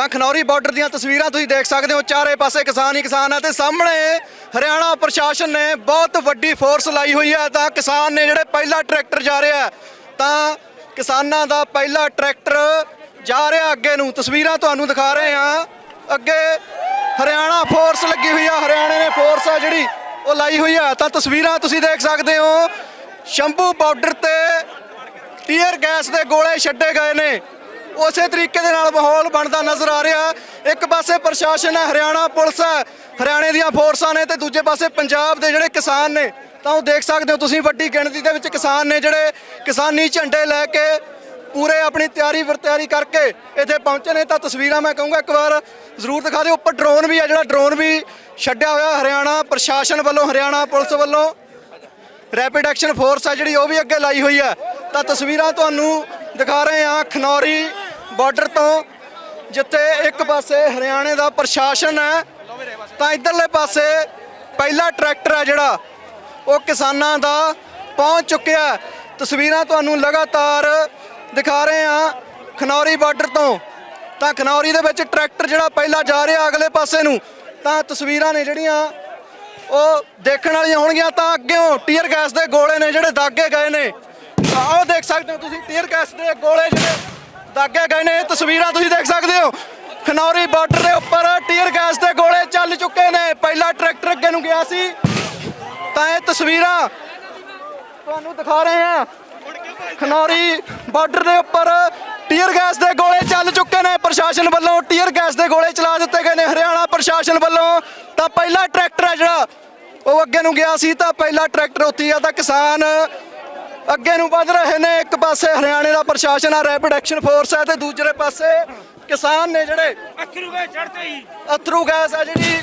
ਤਾਂ ਖਨੌਰੀ ਬਾਰਡਰ ਦੀਆਂ ਤਸਵੀਰਾਂ ਤੁਸੀਂ ਦੇਖ ਸਕਦੇ ਹੋ। ਚਾਰੇ ਪਾਸੇ ਕਿਸਾਨ ਹੀ ਕਿਸਾਨ ਹੈ ਤੇ ਸਾਹਮਣੇ ਹਰਿਆਣਾ ਪ੍ਰਸ਼ਾਸਨ ਨੇ ਬਹੁਤ ਵੱਡੀ ਫੋਰਸ ਲਾਈ ਹੋਈ ਹੈ। ਤਾਂ ਕਿਸਾਨ ਨੇ ਜਿਹੜੇ ਪਹਿਲਾ ਟਰੈਕਟਰ ਜਾ ਰਿਹਾ ਤਾਂ ਕਿਸਾਨਾਂ ਦਾ ਪਹਿਲਾ ਟਰੈਕਟਰ ਜਾ ਰਿਹਾ ਅੱਗੇ ਨੂੰ। ਤਸਵੀਰਾਂ ਤੁਹਾਨੂੰ ਦਿਖਾ ਰਹੇ ਹਾਂ। ਅੱਗੇ ਹਰਿਆਣਾ ਫੋਰਸ ਲੱਗੀ ਹੋਈ ਆ, ਹਰਿਆਣੇ ਨੇ ਫੋਰਸ ਆ ਜਿਹੜੀ, ਉਹ ਲਾਈ ਹੋਈ ਆ। ਤਾਂ ਤਸਵੀਰਾਂ ਤੁਸੀਂ ਦੇਖ ਸਕਦੇ ਹੋ। ਸ਼ੰਭੂ ਬਾਰਡਰ ਤੇ ਟੀਅਰ ਗੈਸ ਦੇ ਗੋਲੇ ਛੱਡੇ ਗਏ ਨੇ। ਉਸੇ ਤਰੀਕੇ ਦੇ ਨਾਲ ਮਾਹੌਲ ਬਣਦਾ ਨਜ਼ਰ ਆ ਰਿਹਾ। ਇੱਕ ਪਾਸੇ ਪ੍ਰਸ਼ਾਸਨ ਹੈ, ਹਰਿਆਣਾ ਪੁਲਿਸ ਹੈ। ਹਰਿਆਣੇ ਦੀਆਂ ਫੋਰਸਾਂ ਨੇ ਤੇ ਦੂਜੇ ਪਾਸੇ ਪੰਜਾਬ ਦੇ ਜਿਹੜੇ ਕਿਸਾਨ ਨੇ, ਤਾਂ ਉਹ ਦੇਖ ਸਕਦੇ ਹੋ ਤੁਸੀਂ ਵੱਡੀ ਗਿਣਤੀ ਦੇ ਵਿੱਚ ਕਿਸਾਨ ਨੇ ਜਿਹੜੇ ਕਿਸਾਨੀ ਝੰਡੇ ਲੈ ਕੇ ਪੂਰੇ ਆਪਣੀ ਤਿਆਰੀ ਵਰਤਿਆਰੀ ਕਰਕੇ ਇੱਥੇ ਪਹੁੰਚੇ ਨੇ। ਤਾਂ ਤਸਵੀਰਾਂ ਮੈਂ ਕਹੂੰਗਾ ਇੱਕ ਵਾਰ ਜ਼ਰੂਰ ਦਿਖਾ ਦਿਓ। ਉੱਪਰ ਡਰੋਨ ਵੀ ਹੈ, ਜਿਹੜਾ ਡਰੋਨ ਵੀ ਛੱਡਿਆ ਹੋਇਆ ਹਰਿਆਣਾ ਪ੍ਰਸ਼ਾਸਨ ਵੱਲੋਂ, ਹਰਿਆਣਾ ਪੁਲਿਸ ਵੱਲੋਂ। ਰੈਪਿਡ ਐਕਸ਼ਨ ਫੋਰਸ ਆ ਜਿਹੜੀ, ਉਹ ਵੀ ਅੱਗੇ ਲਾਈ ਹੋਈ ਹੈ। ਤਾਂ ਤਸਵੀਰਾਂ ਤੁਹਾਨੂੰ ਦਿਖਾ ਰਹੇ ਹਾਂ। ਖਨੌਰੀ ਬਾਰਡਰ ਤੋਂ, ਜਿੱਥੇ ਇੱਕ ਪਾਸੇ ਹਰਿਆਣੇ ਦਾ ਪ੍ਰਸ਼ਾਸਨ ਹੈ, ਤਾਂ ਇਧਰਲੇ ਪਾਸੇ ਪਹਿਲਾ ਟਰੈਕਟਰ ਹੈ ਜਿਹੜਾ, ਉਹ ਕਿਸਾਨਾਂ ਦਾ ਪਹੁੰਚ ਚੁੱਕਿਆ ਤਸਵੀਰਾਂ ਤੁਹਾਨੂੰ ਲਗਾਤਾਰ ਦਿਖਾ ਰਹੇ ਹਾਂ ਖਨੌਰੀ ਬਾਰਡਰ ਤੋਂ। ਤਾਂ ਖਨੌਰੀ ਦੇ ਵਿੱਚ ਟਰੈਕਟਰ ਜਿਹੜਾ ਪਹਿਲਾ ਜਾ ਰਿਹਾ ਅਗਲੇ ਪਾਸੇ ਨੂੰ, ਤਾਂ ਤਸਵੀਰਾਂ ਨੇ ਜਿਹੜੀਆਂ, ਉਹ ਦੇਖਣ ਵਾਲੀਆਂ ਹੋਣਗੀਆਂ। ਤਾਂ ਅੱਗੇੋਂ ਟੀਅਰ ਗੈਸ ਦੇ ਗੋਲੇ ਨੇ ਜਿਹੜੇ ਦਾਗੇ ਗਏ ਨੇ। ਤਾਂ ਉਹ ਦੇਖ ਸਕਦੇ ਹੋ ਤੁਸੀਂ, ਟੀਅਰ ਗੈਸ ਦੇ ਗੋਲੇ ਜਿਹੜੇ ਦਾਗੇ ਗਏ ਨੇ ਇਹ ਤਸਵੀਰਾਂ ਤੁਸੀਂ ਦੇਖ ਸਕਦੇ ਹੋ। ਖਨੌਰੀ ਬਾਰਡਰ ਦੇ ਉੱਪਰ ਟੀਅਰ ਗੈਸ ਦੇ ਗੋਲੇ ਚੱਲ ਚੁੱਕੇ ਨੇ। ਪਹਿਲਾ ਟਰੈਕਟਰ ਅੱਗੇ ਨੂੰ ਗਿਆ ਸੀ। ਤਾਂ ਇਹ ਤਸਵੀਰਾਂ ਤੁਹਾਨੂੰ ਦਿਖਾ ਰਹੇ ਹਾਂ। ਖਨੌਰੀ ਬਾਰਡਰ ਦੇ ਉੱਪਰ ਟੀਅਰ ਗੈਸ ਦੇ ਗੋਲੇ ਚੱਲ ਚੁੱਕੇ ਨੇ। ਪ੍ਰਸ਼ਾਸਨ ਵੱਲੋਂ ਟੀਅਰ ਗੈਸ ਦੇ ਗੋਲੇ ਚਲਾ ਦਿੱਤੇ ਗਏ ਨੇ। ਹਰਿਆਣਾ ਪ੍ਰਸ਼ਾਸਨ ਵੱਲੋਂ ਤਾਂ ਪਹਿਲਾ ਟਰੈਕਟਰ ਹੈ ਜਿਹੜਾ, ਉਹ ਅੱਗੇ ਨੂੰ ਗਿਆ ਸੀ। ਤਾਂ ਪਹਿਲਾ ਟਰੈਕਟਰ ਉੱਥੇ ਆ। ਤਾਂ ਕਿਸਾਨ ਅੱਗੇ ਨੂੰ ਵਧ ਰਹੇ ਨੇ। ਇੱਕ ਪਾਸੇ ਹਰਿਆਣੇ ਦਾ ਪ੍ਰਸ਼ਾਸਨ ਆ ਰੈਪਿਡ ਐਕਸ਼ਨ ਫੋਰਸ ਹੈ ਤੇ ਦੂਜਰੇ ਪਾਸੇ ਕਿਸਾਨ ਨੇ ਜਿਹੜੇ ਅੱਖਰੂ ਗਏ ਚੜਦੇ ਹੀ। ਅਥਰੂ ਗੈਸ ਆ ਜਿਹੜੀ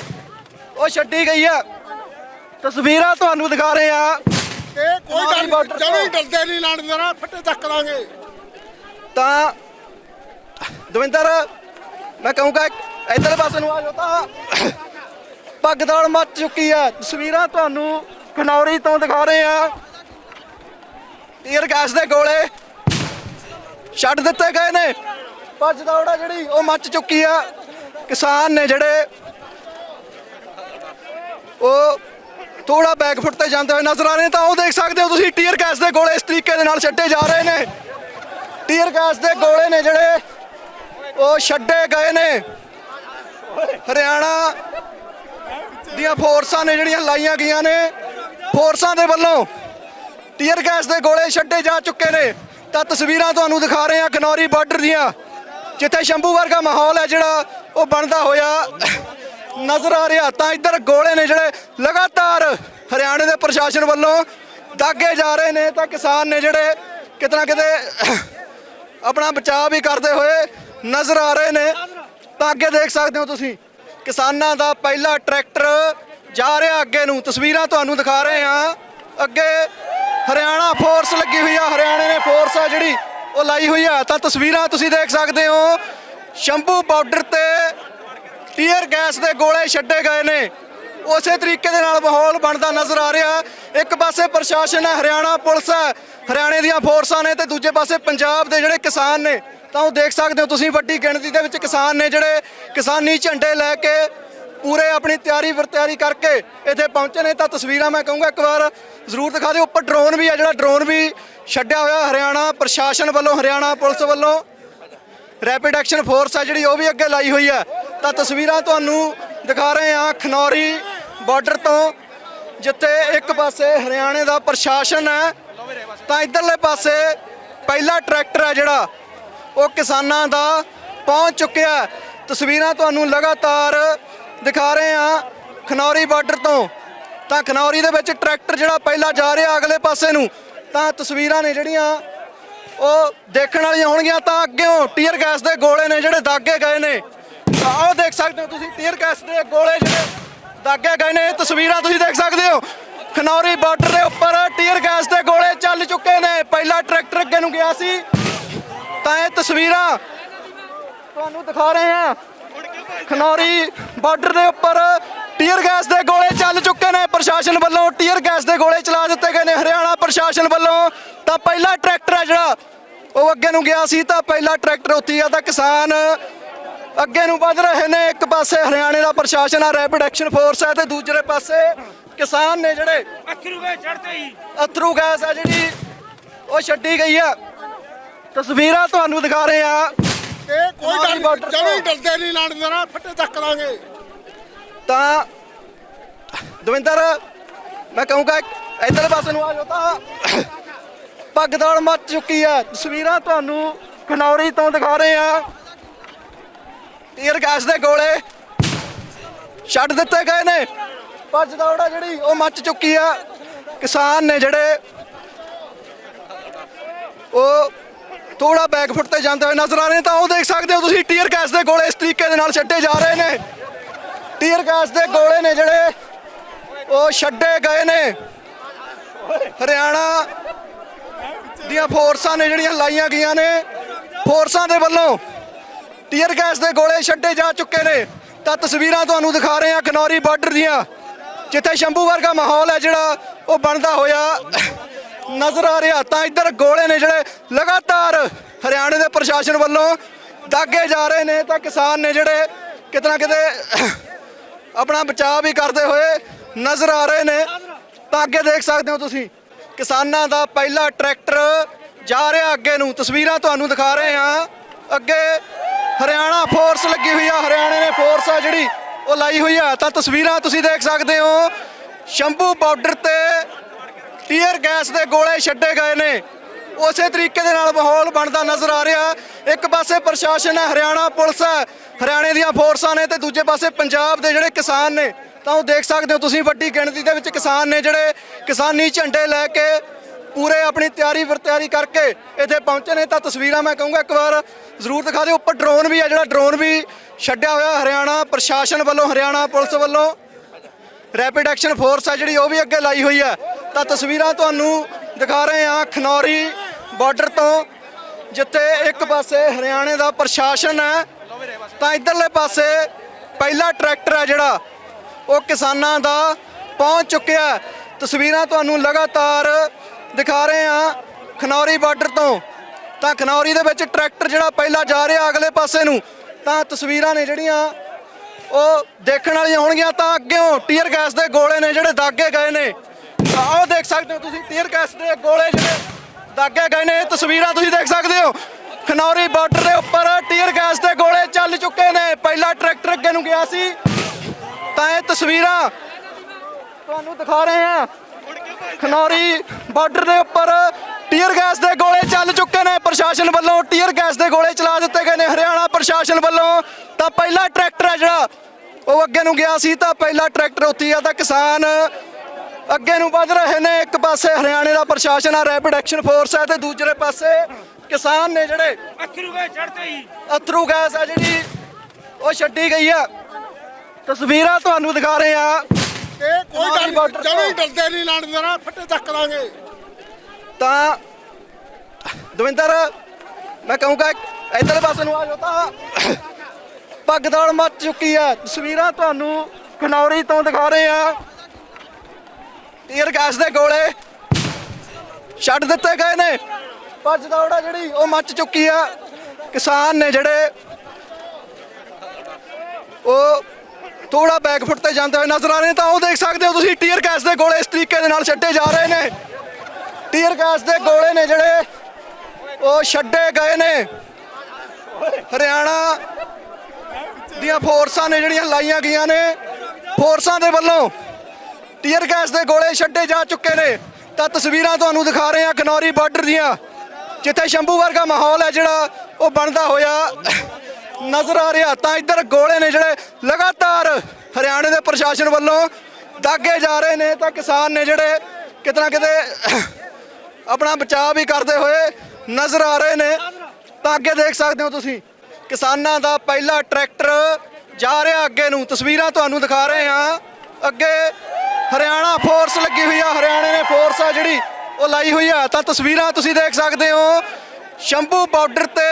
ਉਹ ਛੱਡੀ ਗਈ ਆ। ਤਸਵੀਰਾਂ ਤੁਹਾਨੂੰ ਦਿਖਾ ਰਹੇ ਆ ਇਹ ਕੋਈ ਡਰ ਜਮੇ ਤੋਂ। ਡਰਦੇ ਨਹੀਂ ਲੜਦੇ ਨਾ ਫੱਟੇ ਚੱਕ ਲਾਂਗੇ। ਤਾਂ ਦਵਿੰਦਰ ਮੈਂ ਕਹੂੰਗਾ ਇਧਰ ਪਾਸੇ ਨੂੰ ਆ ਜਾਓ ਤਾਂ ਪੱਗਦੌੜ ਮੱਚ ਚੁੱਕੀ ਆ। ਤਸਵੀਰਾਂ ਤੁਹਾਨੂੰ ਖਨੌਰੀ ਤੋਂ ਦਿਖਾ ਰਹੇ ਆ। ਟੀਅਰ ਗੈਸ ਦੇ ਗੋਲੇ। ਛੱਡ ਦਿੱਤੇ ਗਏ ਨੇ। ਭੱਜ ਦੌੜ ਜਿਹੜੀ, ਉਹ ਮੱਚ ਚੁੱਕੀ ਆ। ਕਿਸਾਨ ਨੇ ਜਿਹੜੇ ਉਹ ਥੋੜਾ ਬੈਕਫੁੱਟ ਤੇ ਜਾਂਦੇ ਹੋਏ ਨਜ਼ਰ ਆ ਰਹੇ ਨੇ, ਤਾਂ ਉਹ ਦੇਖ ਸਕਦੇ ਹੋ ਤੁਸੀਂ ਟੀਅਰ ਗੈਸ ਦੇ ਗੋਲੇ ਇਸ ਤਰੀਕੇ ਦੇ ਨਾਲ ਛੱਡੇ ਜਾ ਰਹੇ ਨੇ। ਟੀਅਰ ਗੈਸ ਦੇ ਗੋਲੇ ਨੇ ਜਿਹੜੇ, ਉਹ ਛੱਡੇ ਗਏ ਨੇ। ਹਰਿਆਣਾ ਦੀਆਂ ਫੋਰਸਾਂ ਨੇ ਜਿਹੜੀਆਂ ਲਾਈਆਂ ਗਈਆਂ ਨੇ। ਫੋਰਸਾਂ ਦੇ ਵੱਲੋਂ ਟੀਅਰ ਗੈਸ ਦੇ ਗੋਲੇ ਛੱਡੇ ਜਾ ਚੁੱਕੇ ਨੇ। ਤਾਂ ਤਸਵੀਰਾਂ ਤੁਹਾਨੂੰ ਦਿਖਾ ਰਹੇ ਹਾਂ ਕਨੌਰੀ ਬਾਰਡਰ ਦੀਆਂ। ਜਿੱਥੇ ਸ਼ੰਭੂ ਵਰਗਾ ਮਾਹੌਲ ਹੈ ਜਿਹੜਾ, ਉਹ ਬਣਦਾ ਹੋਇਆ ਨਜ਼ਰ ਆ ਰਿਹਾ। ਤਾਂ ਇੱਧਰ ਗੋਲੇ ਨੇ ਜਿਹੜੇ ਲਗਾਤਾਰ ਹਰਿਆਣੇ ਦੇ ਪ੍ਰਸ਼ਾਸਨ ਵੱਲੋਂ ਦਾਗੇ ਜਾ ਰਹੇ ਨੇ। ਤਾਂ ਕਿਸਾਨ ਨੇ ਜਿਹੜੇ ਕਿਤਨਾ ਕਿਤੇ ਆਪਣਾ ਬਚਾਅ ਵੀ ਕਰਦੇ ਹੋਏ ਨਜ਼ਰ ਆ ਰਹੇ ਨੇ। ਤਾਂ ਅੱਗੇ ਦੇਖ ਸਕਦੇ ਹੋ ਤੁਸੀਂ, ਕਿਸਾਨਾਂ ਦਾ ਪਹਿਲਾ ਟਰੈਕਟਰ ਜਾ ਰਿਹਾ ਅੱਗੇ ਨੂੰ। ਤਸਵੀਰਾਂ ਤੁਹਾਨੂੰ ਦਿਖਾ ਰਹੇ ਹਾਂ। ਅੱਗੇ ਹਰਿਆਣਾ ਫੋਰਸ ਲੱਗੀ ਹੋਈ ਆ, ਹਰਿਆਣੇ ਨੇ ਫੋਰਸ ਆ ਜਿਹੜੀ, ਉਹ ਲਾਈ ਹੋਈ ਆ। ਤਾਂ ਤਸਵੀਰਾਂ ਤੁਸੀਂ ਦੇਖ ਸਕਦੇ ਹੋ। ਸ਼ੰਭੂ ਬਾਰਡਰ ਤੇ ਟੀਅਰ ਗੈਸ ਦੇ ਗੋਲੇ ਛੱਡੇ ਗਏ ਨੇ। ਉਸੇ ਤਰੀਕੇ ਦੇ ਨਾਲ ਮਾਹੌਲ ਬਣਦਾ ਨਜ਼ਰ ਆ ਰਿਹਾ। ਇੱਕ ਪਾਸੇ ਪ੍ਰਸ਼ਾਸਨ ਹੈ, ਹਰਿਆਣਾ ਪੁਲਿਸ ਹੈ। ਹਰਿਆਣੇ ਦੀਆਂ ਫੋਰਸਾਂ ਨੇ ਤੇ ਦੂਜੇ ਪਾਸੇ ਪੰਜਾਬ ਦੇ ਜਿਹੜੇ ਕਿਸਾਨ ਨੇ, ਤਾਂ ਉਹ ਦੇਖ ਸਕਦੇ ਹੋ ਤੁਸੀਂ ਵੱਡੀ ਗਿਣਤੀ ਦੇ ਵਿੱਚ ਕਿਸਾਨ ਨੇ ਜਿਹੜੇ ਕਿਸਾਨੀ ਝੰਡੇ ਲੈ ਕੇ ਪੂਰੇ ਆਪਣੀ ਤਿਆਰੀ ਵਰਤਿਆਰੀ ਕਰਕੇ ਇੱਥੇ ਪਹੁੰਚੇ ਨੇ। ਤਾਂ ਤਸਵੀਰਾਂ ਮੈਂ ਕਹੂੰਗਾ ਇੱਕ ਵਾਰ ਜ਼ਰੂਰ ਦਿਖਾ ਦਿਓ। ਉੱਪਰ ਡਰੋਨ ਵੀ ਹੈ ਜਿਹੜਾ ਡਰੋਨ ਵੀ ਛੱਡਿਆ ਹੋਇਆ ਹਰਿਆਣਾ ਪ੍ਰਸ਼ਾਸਨ ਵੱਲੋਂ, ਹਰਿਆਣਾ ਪੁਲਿਸ ਵੱਲੋਂ। ਰੈਪਿਡ ਐਕਸ਼ਨ ਫੋਰਸ ਆ ਜਿਹੜੀ, ਉਹ ਵੀ ਅੱਗੇ ਲਾਈ ਹੋਈ ਹੈ ਤਾਂ ਤਸਵੀਰਾਂ ਤੁਹਾਨੂੰ ਦਿਖਾ ਰਹੇ ਹਾਂ ਖਨੌਰੀ ਬਾਰਡਰ ਤੋਂ, ਜਿੱਥੇ ਇੱਕ ਪਾਸੇ ਹਰਿਆਣੇ ਦਾ ਪ੍ਰਸ਼ਾਸਨ ਹੈ। ਤਾਂ ਇਧਰਲੇ ਪਾਸੇ ਪਹਿਲਾ ਟਰੈਕਟਰ ਹੈ ਜਿਹੜਾ, ਉਹ ਕਿਸਾਨਾਂ ਦਾ ਪਹੁੰਚ ਚੁੱਕਿਆ ਤਸਵੀਰਾਂ ਤੁਹਾਨੂੰ ਲਗਾਤਾਰ ਦਿਖਾ ਰਹੇ ਹਾਂ ਖਨੌਰੀ ਬਾਰਡਰ ਤੋਂ। ਤਾਂ ਖਨੌਰੀ ਦੇ ਵਿੱਚ ਟਰੈਕਟਰ ਜਿਹੜਾ ਪਹਿਲਾਂ ਜਾ ਰਿਹਾ ਅਗਲੇ ਪਾਸੇ ਨੂੰ, ਤਾਂ ਤਸਵੀਰਾਂ ਨੇ ਜਿਹੜੀਆਂ ਉਹ ਦੇਖਣ ਵਾਲੀਆਂ ਹੋਣਗੀਆਂ, ਤਾਂ ਅੱਗੇੋਂ ਟੀਅਰ ਗੈਸ ਦੇ ਗੋਲੇ ਨੇ ਜਿਹੜੇ ਦਾਗੇ ਗਏ ਨੇ। ਤਾਂ ਉਹ ਦੇਖ ਸਕਦੇ ਹੋ ਤੁਸੀਂ, ਟੀਅਰ ਗੈਸ ਦੇ ਗੋਲੇ ਜਿਹੜੇ ਦਾਗੇ ਗਏ ਨੇ, ਇਹ ਤਸਵੀਰਾਂ ਤੁਸੀਂ ਦੇਖ ਸਕਦੇ ਹੋ। ਖਨੌਰੀ ਬਾਰਡਰ ਦੇ ਉੱਪਰ ਟੀਅਰ ਗੈਸ ਦੇ ਗੋਲੇ ਚੱਲ ਚੁੱਕੇ ਨੇ। ਪਹਿਲਾ ਟਰੈਕਟਰ ਅੱਗੇ ਨੂੰ ਗਿਆ ਸੀ, ਤਾਂ ਇਹ ਤਸਵੀਰਾਂ ਤੁਹਾਨੂੰ ਦਿਖਾ ਰਹੇ ਹਾਂ। ਖਨੌਰੀ ਬਾਰਡਰ ਦੇ ਉੱਪਰ ਟੀਅਰ ਗੈਸ ਦੇ ਗੋਲੇ ਚੱਲ ਚੁੱਕੇ ਨੇ ਪ੍ਰਸ਼ਾਸਨ ਵੱਲੋਂ ਟੀਅਰ ਗੈਸ ਦੇ ਗੋਲੇ ਚਲਾ ਦਿੱਤੇ ਗਏ ਨੇ ਹਰਿਆਣਾ ਪ੍ਰਸ਼ਾਸਨ ਵੱਲੋਂ। ਤਾਂ ਪਹਿਲਾ ਟਰੈਕਟਰ ਹੈ ਜਿਹੜਾ ਉਹ ਅੱਗੇ ਨੂੰ ਗਿਆ ਸੀ ਤਾਂ ਪਹਿਲਾ ਟਰੈਕਟਰ ਉੱਥੇ ਆ ਤਾਂ ਕਿਸਾਨ ਅੱਗੇ ਨੂੰ ਵੱਧ ਰਹੇ ਨੇ। ਇੱਕ ਪਾਸੇ ਹਰਿਆਣੇ ਦਾ ਪ੍ਰਸ਼ਾਸਨ ਆ ਰੈਪਿਡ ਐਕਸ਼ਨ ਫੋਰਸ ਹੈ ਤੇ ਦੂਜੇ ਪਾਸੇ ਕਿਸਾਨ ਨੇ ਜਿਹੜੇ ਅਥਰੂ ਗਏ ਚੜਦੇ ਹੀ। ਅਥਰੂ ਗੈਸ ਆ ਜਿਹੜੀ ਉਹ ਛੱਡੀ ਗਈ ਆ। ਤਸਵੀਰਾਂ ਤੁਹਾਨੂੰ ਦਿਖਾ ਰਹੇ ਆ। ਇਹ ਕੋਈ ਡਰ ਤੋਂ। ਡਰਦੇ ਨਹੀਂ ਲੜਦੇ ਨਾ ਫੱਟੇ ਚੱਕ ਲਾਂਗੇ। ਤਾਂ ਦਵਿੰਦਰ, ਮੈਂ ਕਹੂੰਗਾ ਇਧਰ ਪਾਸੇ ਨੂੰ ਆ ਜਾਓ ਤਾਂ। ਪੱਗਦੜ ਮੱਚ ਚੁੱਕੀ ਆ। ਤਸਵੀਰਾਂ ਤੁਹਾਨੂੰ ਖਨੌਰੀ ਤੋਂ ਦਿਖਾ ਰਹੇ ਆ। ਟੀਅਰ ਗੈਸ ਦੇ ਗੋਲੇ ਛੱਡ ਦਿੱਤੇ ਗਏ ਨੇ। ਭੱਜ ਦੌੜਾ ਜਿਹੜੀ, ਉਹ ਮੱਚ ਚੁੱਕੀ ਆ। ਕਿਸਾਨ ਨੇ ਜਿਹੜੇ ਉਹ ਥੋੜਾ ਬੈਕ ਫੁੱਟ ਤੇ ਜਾਂਦੇ ਹੋਏ ਨਜ਼ਰ ਆ ਰਹੇ ਨੇ, ਤਾਂ ਉਹ ਦੇਖ ਸਕਦੇ ਹੋ ਤੁਸੀਂ ਟੀਅਰ ਗੈਸ ਦੇ ਗੋਲੇ ਇਸ ਤਰੀਕੇ ਦੇ ਨਾਲ ਛੱਡੇ ਜਾ ਰਹੇ ਨੇ। ਟੀਅਰ ਗੈਸ ਦੇ ਗੋਲੇ ਨੇ ਜਿਹੜੇ, ਉਹ ਛੱਡੇ ਗਏ ਨੇ। ਹਰਿਆਣਾ ਦੀਆਂ ਫੋਰਸਾਂ ਨੇ ਜਿਹੜੀਆਂ ਲਾਈਆਂ ਗਈਆਂ ਨੇ। ਫੋਰਸਾਂ ਦੇ ਵੱਲੋਂ ਟੀਅਰ ਗੈਸ ਦੇ ਗੋਲੇ ਛੱਡੇ ਜਾ ਚੁੱਕੇ ਨੇ। ਤਾਂ ਤਸਵੀਰਾਂ ਤੁਹਾਨੂੰ ਦਿਖਾ ਰਹੇ ਹਾਂ ਕਨੌਰੀ ਬਾਰਡਰ ਦੀਆਂ, ਜਿੱਥੇ ਸ਼ੰਭੂ ਵਰਗਾ ਮਾਹੌਲ ਹੈ ਜਿਹੜਾ, ਉਹ ਬਣਦਾ ਹੋਇਆ ਨਜ਼ਰ ਆ ਰਿਹਾ। ਤਾਂ ਇੱਧਰ ਗੋਲੇ ਨੇ ਜਿਹੜੇ ਲਗਾਤਾਰ ਹਰਿਆਣੇ ਦੇ ਪ੍ਰਸ਼ਾਸਨ ਵੱਲੋਂ ਦਾਗੇ ਜਾ ਰਹੇ ਨੇ। ਤਾਂ ਕਿਸਾਨ ਨੇ ਜਿਹੜੇ ਕਿਤਨਾ ਕਿਤੇ ਆਪਣਾ ਬਚਾਅ ਵੀ ਕਰਦੇ ਹੋਏ ਨਜ਼ਰ ਆ ਰਹੇ ਨੇ। ਤਾਂ ਅੱਗੇ ਦੇਖ ਸਕਦੇ ਹੋ ਤੁਸੀਂ, ਕਿਸਾਨਾਂ ਦਾ ਪਹਿਲਾ ਟਰੈਕਟਰ ਜਾ ਰਿਹਾ ਅੱਗੇ ਨੂੰ। ਤਸਵੀਰਾਂ ਤੁਹਾਨੂੰ ਦਿਖਾ ਰਹੇ ਹਾਂ। ਅੱਗੇ ਹਰਿਆਣਾ ਫੋਰਸ ਲੱਗੀ ਹੋਈ ਆ, ਹਰਿਆਣੇ ਨੇ ਫੋਰਸ ਆ ਜਿਹੜੀ, ਉਹ ਲਾਈ ਹੋਈ ਆ। ਤਾਂ ਤਸਵੀਰਾਂ ਤੁਸੀਂ ਦੇਖ ਸਕਦੇ ਹੋ। ਸ਼ੰਭੂ ਬਾਰਡਰ ਤੇ ਟੀਅਰ ਗੈਸ ਦੇ ਗੋਲੇ ਛੱਡੇ ਗਏ ਨੇ। ਉਸੇ ਤਰੀਕੇ ਦੇ ਨਾਲ ਮਾਹੌਲ ਬਣਦਾ ਨਜ਼ਰ ਆ ਰਿਹਾ। ਇੱਕ ਪਾਸੇ ਪ੍ਰਸ਼ਾਸਨ ਹੈ, ਹਰਿਆਣਾ ਪੁਲਿਸ ਹੈ। ਹਰਿਆਣੇ ਦੀਆਂ ਫੋਰਸਾਂ ਨੇ ਤੇ ਦੂਜੇ ਪਾਸੇ ਪੰਜਾਬ ਦੇ ਜਿਹੜੇ ਕਿਸਾਨ ਨੇ, ਤਾਂ ਉਹ ਦੇਖ ਸਕਦੇ ਹੋ ਤੁਸੀਂ ਵੱਡੀ ਗਿਣਤੀ ਦੇ ਵਿੱਚ ਕਿਸਾਨ ਨੇ ਜਿਹੜੇ ਕਿਸਾਨੀ ਝੰਡੇ ਲੈ ਕੇ ਪੂਰੇ ਆਪਣੀ ਤਿਆਰੀ ਵਰਤਿਆਰੀ ਕਰਕੇ ਇੱਥੇ ਪਹੁੰਚੇ ਨੇ। ਤਾਂ ਤਸਵੀਰਾਂ ਮੈਂ ਕਹੂੰਗਾ ਇੱਕ ਵਾਰ ਜ਼ਰੂਰ ਦਿਖਾ ਦਿਓ। ਉੱਪਰ ਡਰੋਨ ਵੀ ਹੈ, ਜਿਹੜਾ ਡਰੋਨ ਵੀ ਛੱਡਿਆ ਹੋਇਆ ਹਰਿਆਣਾ ਪ੍ਰਸ਼ਾਸਨ ਵੱਲੋਂ, ਹਰਿਆਣਾ ਪੁਲਿਸ ਵੱਲੋਂ। ਰੈਪਿਡ ਐਕਸ਼ਨ ਫੋਰਸ ਹੈ ਜਿਹੜੀ, ਉਹ ਵੀ ਅੱਗੇ ਲਾਈ ਹੋਈ ਹੈ। ਤਾਂ ਤਸਵੀਰਾਂ ਤੁਹਾਨੂੰ ਦਿਖਾ ਰਹੇ ਹਾਂ। ਖਨੌਰੀ ਬਾਰਡਰ ਤੋਂ, ਜਿੱਥੇ ਇੱਕ ਪਾਸੇ ਹਰਿਆਣੇ ਦਾ ਪ੍ਰਸ਼ਾਸਨ ਹੈ, ਤਾਂ ਇਧਰਲੇ ਪਾਸੇ ਪਹਿਲਾ ਟਰੈਕਟਰ ਹੈ ਜਿਹੜਾ, ਉਹ ਕਿਸਾਨਾਂ ਦਾ ਪਹੁੰਚ ਚੁੱਕਿਆ ਤਸਵੀਰਾਂ ਤੁਹਾਨੂੰ ਲਗਾਤਾਰ ਦਿਖਾ ਰਹੇ ਹਾਂ ਖਨੌਰੀ ਬਾਰਡਰ ਤੋਂ। ਤਾਂ ਖਨੌਰੀ ਦੇ ਵਿੱਚ ਟਰੈਕਟਰ ਜਿਹੜਾ ਪਹਿਲਾ ਜਾ ਰਿਹਾ ਅਗਲੇ ਪਾਸੇ ਨੂੰ, ਤਾਂ ਤਸਵੀਰਾਂ ਨੇ ਜਿਹੜੀਆਂ, ਉਹ ਦੇਖਣ ਵਾਲੀਆਂ ਹੋਣਗੀਆਂ। ਤਾਂ ਅੱਗਿਓਂ ਟੀਅਰ ਗੈਸ ਦੇ ਗੋਲੇ ਨੇ ਜਿਹੜੇ ਦਾਗੇ ਗਏ ਨੇ। ਤਾਂ ਉਹ ਦੇਖ ਸਕਦੇ ਹੋ ਤੁਸੀਂ, ਟੀਅਰ ਗੈਸ ਦੇ ਗੋਲੇ ਜਿਹੜੇ ਦਾਗੇ ਗਏ ਨੇ ਇਹ ਤਸਵੀਰਾਂ ਤੁਸੀਂ ਦੇਖ ਸਕਦੇ ਹੋ। ਖਨੌਰੀ ਬਾਰਡਰ ਦੇ ਉੱਪਰ ਟੀਅਰ ਗੈਸ ਦੇ ਗੋਲੇ ਚੱਲ ਚੁੱਕੇ ਨੇ। ਪਹਿਲਾ ਟਰੈਕਟਰ ਅੱਗੇ ਨੂੰ ਗਿਆ ਸੀ। ਤਾਂ ਇਹ ਤਸਵੀਰਾਂ ਤੁਹਾਨੂੰ ਦਿਖਾ ਰਹੇ ਹਾਂ। ਖਨੌਰੀ ਬਾਰਡਰ ਦੇ ਉੱਪਰ ਟੀਅਰ ਗੈਸ ਦੇ ਗੋਲੇ ਚੱਲ ਚੁੱਕੇ ਨੇ। ਪ੍ਰਸ਼ਾਸਨ ਵੱਲੋਂ ਟੀਅਰ ਗੈਸ ਦੇ ਗੋਲੇ ਚਲਾ ਦਿੱਤੇ ਗਏ ਨੇ। ਹਰਿਆਣਾ ਪ੍ਰਸ਼ਾਸਨ ਵੱਲੋਂ ਤਾਂ ਪਹਿਲਾ ਟਰੈਕਟਰ ਹੈ ਜਿਹੜਾ, ਉਹ ਅੱਗੇ ਨੂੰ ਗਿਆ ਸੀ। ਤਾਂ ਪਹਿਲਾ ਟਰੈਕਟਰ ਉੱਥੇ ਆ। ਤਾਂ ਕਿਸਾਨ ਅੱਗੇ ਨੂੰ ਵੱਧ ਰਹੇ ਨੇ ਇੱਕ ਪਾਸੇ ਹਰਿਆਣੇ ਦਾ ਪ੍ਰਸ਼ਾਸਨ ਆ ਰੈਪਿਡ ਐਕਸ਼ਨ ਫੋਰਸ ਹੈ ਤੇ ਦੂਜੇ ਪਾਸੇ ਕਿਸਾਨ ਨੇ ਜਿਹੜੇ ਅਥਰੂ ਚੜਦੇ ਹੀ ਅਥਰੂ ਗੈਸ ਆ ਜਿਹੜੀ ਉਹ ਛੱਡੀ ਗਈ ਆ। ਤਸਵੀਰਾਂ ਤੁਹਾਨੂੰ ਦਿਖਾ ਰਹੇ ਆ ਇਹ ਕੋਈ ਡਰ ਤੋਂ। ਜਮੀ ਡਰਦੇ ਨਹੀਂ ਲੜਦੇ ਨਾ ਫੱਟੇ ਚੱਕ ਲਾਂਗੇ। ਤਾਂ ਦਵਿੰਦਰ ਮੈਂ ਕਹੂੰਗਾ ਇਧਰ ਪਾਸੇ ਨੂੰ ਆ ਜਾਓ ਤਾਂ ਪੱਗਦੜ ਮੱਚ ਚੁੱਕੀ ਆ। ਤਸਵੀਰਾਂ ਤੁਹਾਨੂੰ ਖਨੌਰੀ ਤੋਂ ਦਿਖਾ ਰਹੇ ਆ। ਟੀਅਰ ਗੈਸ ਦੇ ਗੋਲੇ। ਛੱਡ ਦਿੱਤੇ ਗਏ ਨੇ। ਭੱਜ ਦੌੜਾ ਜਿਹੜੀ ਉਹ ਮੱਚ ਚੁੱਕੀ ਆ। ਕਿਸਾਨ ਨੇ ਜਿਹੜੇ ਉਹ ਥੋੜਾ ਬੈਕ ਫੁੱਟ ਤੇ ਜਾਂਦੇ ਹੋਏ ਨਜ਼ਰ ਆ ਰਹੇ ਨੇ, ਤਾਂ ਉਹ ਦੇਖ ਸਕਦੇ ਹੋ ਤੁਸੀਂ ਟੀਅਰ ਗੈਸ ਦੇ ਗੋਲੇ ਇਸ ਤਰੀਕੇ ਦੇ ਨਾਲ ਛੱਡੇ ਜਾ ਰਹੇ ਨੇ। ਟੀਅਰ ਗੈਸ ਦੇ ਗੋਲੇ ਨੇ ਜਿਹੜੇ ਉਹ ਛੱਡੇ ਗਏ ਨੇ। ਹਰਿਆਣਾ ਦੀਆਂ ਫੋਰਸਾਂ ਨੇ ਜਿਹੜੀਆਂ ਲਾਈਆਂ ਗਈਆਂ ਨੇ। ਫੋਰਸਾਂ ਦੇ ਵੱਲੋਂ ਟੀਅਰ ਗੈਸ ਦੇ ਗੋਲੇ ਛੱਡੇ ਜਾ ਚੁੱਕੇ ਨੇ। ਤਾਂ ਤਸਵੀਰਾਂ ਤੁਹਾਨੂੰ ਦਿਖਾ ਰਹੇ ਹਾਂ ਖਨੌਰੀ ਬਾਰਡਰ ਦੀਆਂ। ਜਿੱਥੇ ਸ਼ੰਭੂ ਵਰਗਾ ਮਾਹੌਲ ਹੈ ਜਿਹੜਾ, ਉਹ ਬਣਦਾ ਹੋਇਆ ਨਜ਼ਰ ਆ ਰਿਹਾ। ਤਾਂ ਇੱਧਰ ਗੋਲੇ ਨੇ ਜਿਹੜੇ ਲਗਾਤਾਰ ਹਰਿਆਣੇ ਦੇ ਪ੍ਰਸ਼ਾਸਨ ਵੱਲੋਂ ਦਾਗੇ ਜਾ ਰਹੇ ਨੇ। ਤਾਂ ਕਿਸਾਨ ਨੇ ਜਿਹੜੇ ਕਿਤਨਾ ਕਿਤੇ ਆਪਣਾ ਬਚਾਅ ਵੀ ਕਰਦੇ ਹੋਏ ਨਜ਼ਰ ਆ ਰਹੇ ਨੇ। ਤਾਂ ਅੱਗੇ ਦੇਖ ਸਕਦੇ ਹੋ ਤੁਸੀਂ, ਕਿਸਾਨਾਂ ਦਾ ਪਹਿਲਾ ਟਰੈਕਟਰ ਜਾ ਰਿਹਾ ਅੱਗੇ ਨੂੰ। ਤਸਵੀਰਾਂ ਤੁਹਾਨੂੰ ਦਿਖਾ ਰਹੇ ਹਾਂ। ਅੱਗੇ ਹਰਿਆਣਾ ਫੋਰਸ ਲੱਗੀ ਹੋਈ ਆ, ਹਰਿਆਣੇ ਨੇ ਫੋਰਸ ਆ ਜਿਹੜੀ ਉਹ ਲਾਈ ਹੋਈ ਆ। ਤਾਂ ਤਸਵੀਰਾਂ ਤੁਸੀਂ ਦੇਖ ਸਕਦੇ ਹੋ। ਸ਼ੰਭੂ ਬਾਰਡਰ ਤੇ